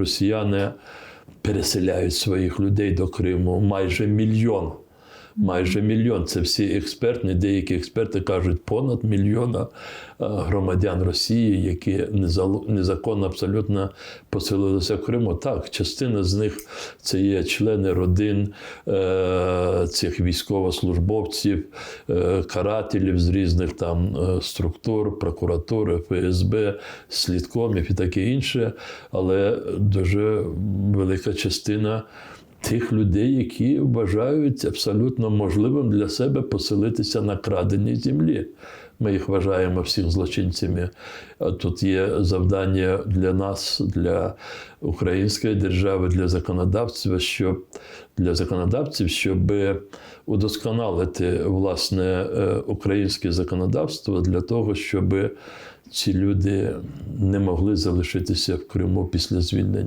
Росіяни переселяють своїх людей до Криму майже мільйон. Майже мільйон. Це всі експертні, деякі експерти кажуть, понад мільйона е, громадян Росії, які незаконно абсолютно поселилися в Криму. Так, частина з них це є члени родин е, цих військовослужбовців, е, карателів з різних там структур, прокуратури, ФСБ, слідкомів і таке інше. Але дуже велика частина тих людей, які вважають абсолютно можливим для себе поселитися на краденій землі. Ми їх вважаємо всіх злочинцями. А Тут є завдання для нас, для української держави, для законодавців, щоб для законодавців, щоб удосконалити власне е, українське законодавство для того, щоб ці люди не могли залишитися в Криму після звільнення.